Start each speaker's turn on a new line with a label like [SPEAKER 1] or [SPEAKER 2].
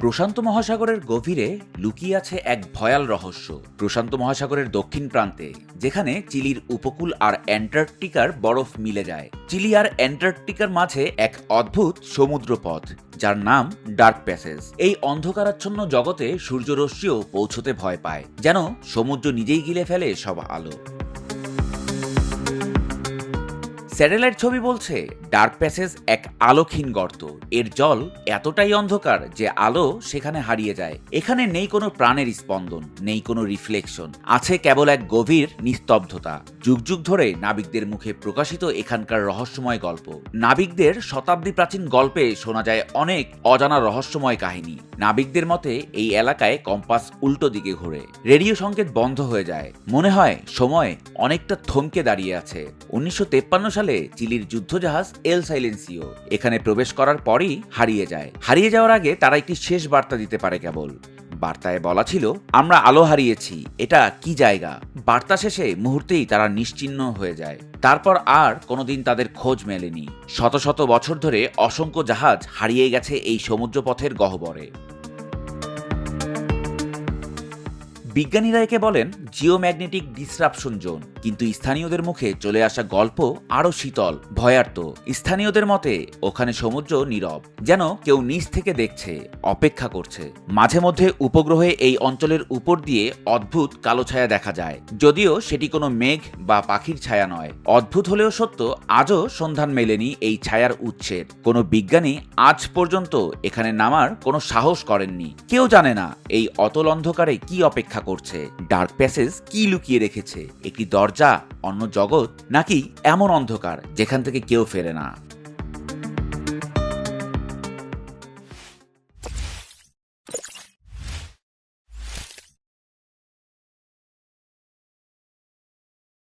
[SPEAKER 1] প্রশান্ত মহাসাগরের গভীরে লুকিয়ে আছে এক ভয়াল রহস্য। প্রশান্ত মহাসাগরের দক্ষিণ প্রান্তে, যেখানে চিলির উপকূল আর অ্যান্টার্কটিকার বরফ মিলে যায়। চিলি আর অ্যান্টার্কটিকার মাঝে এক অদ্ভুত সমুদ্রপথ, যার নাম ডার্ক প্যাসেজ। এই অন্ধকারাচ্ছন্ন জগতে সূর্যরশ্মিও পৌঁছতে ভয় পায়, যেন সমুদ্র নিজেই গিলে ফেলে সব আলো। স্যাটেলাইট ছবি বলছে ডার্ক প্যাসেজ এক আলোকহীন গর্ত। এর জল এতটাই অন্ধকার যে আলো সেখানে হারিয়ে যায়। এখানে নেই কোনো প্রাণের স্পন্দন, নেই কোনো রিফ্লেকশন। আছে কেবল এক গভীর নিস্তব্ধতা। যুগ যুগ ধরে নাবিকদের মুখে প্রকাশিত এখানকার রহস্যময় গল্প। নাবিকদের শতাব্দী প্রাচীন গল্পে শোনা যায় অনেক অজানা রহস্যময় কাহিনী। নাবিকদের মতে, এই এলাকায় কম্পাস উল্টো দিকে ঘুরে। রেডিও সংকেত বন্ধ হয়ে যায়। মনে হয় সময় অনেকটা থমকে দাঁড়িয়ে আছে। উনিশশো সালে চিলির যুদ্ধজাহাজ এল সাইলেন্সিও। এখানে প্রবেশ করার পরই হারিয়ে যায়। হারিয়ে যাওয়ার আগে তারা একটি শেষ বার্তা দিতে পারে কেবল। বার্তায় বলা ছিল, আমরা আলো হারিয়েছি, এটা কি জায়গা? বার্তা শেষে মুহূর্তেই তারা নিশ্চিহ্ন হয়ে যায়। তারপর আর কোনোদিন তাদের খোঁজ মেলেনি। শত শত বছর ধরে অসংখ্য জাহাজ হারিয়ে গেছে এই সমুদ্রপথের গহ্বরে। বিজ্ঞানীরা একে বলেন জিওম্যাগনেটিক ডিসরাপশন জোন, কিন্তু স্থানীয়দের মুখে চলে আসা গল্প আরও শীতল, ভয়ার্ত। স্থানীয়দের মতে, ওখানে সমুদ্র নীরব, যেন কেউ নিচ থেকে দেখছে, অপেক্ষা করছে। মাঝে মধ্যে উপগ্রহে এই অঞ্চলের উপর দিয়ে অদ্ভুত কালো ছায়া দেখা যায়। যদিও সেটি কোনো মেঘ বা পাখির ছায়া নয়। অদ্ভুত হলেও সত্য, আজও সন্ধান মেলেনি এই ছায়ার উৎসের। কোনো বিজ্ঞানী আজ পর্যন্ত এখানে নামার কোনো সাহস করেননি। কেউ জানে না এই অতল অন্ধকারে কি অপেক্ষা করছে। ডার্ক প্যাসেজ কি লুকিয়ে রেখেছে? একটি দরজা, অন্য জগৎ, নাকি এমন অন্ধকার, যেখান থেকে কেউ ফেরে না?